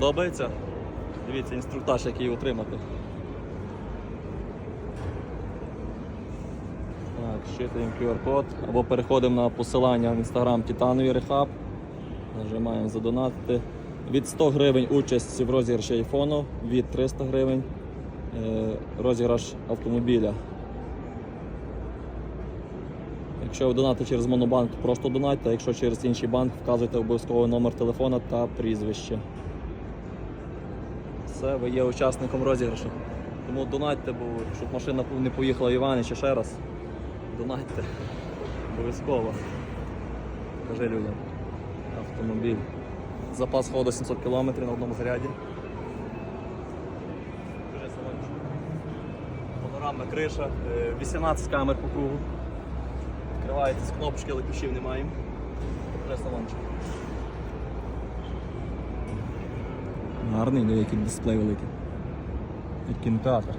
Подобається? Дивіться, інструктаж, який отримати. Так, щитуємо QR-код або переходимо на посилання в інстаграм Титанові Рехаб. Нажимаємо задонатити. Від 100 гривень участь в розіграші айфону, від 300 гривень е, розіграш автомобіля. Якщо ви донатите через Монобанк, просто донатьте, а якщо через інший банк, вказуйте обов'язково номер телефона та прізвище. Все, ви є учасником розіграшу. Тому донатьте, бо щоб машина не поїхала в Іванича ще раз. Донатьте. Обов'язково. Кажи людям. Автомобіль. Запас ходу 700 км на одному заряді. Панорамна криша, е, 18 камер по кругу. Відкривається з кнопочки, але ключів маємо. Кажи, салончик. Гарний, деякий який дисплей великий. Як кінотеатр.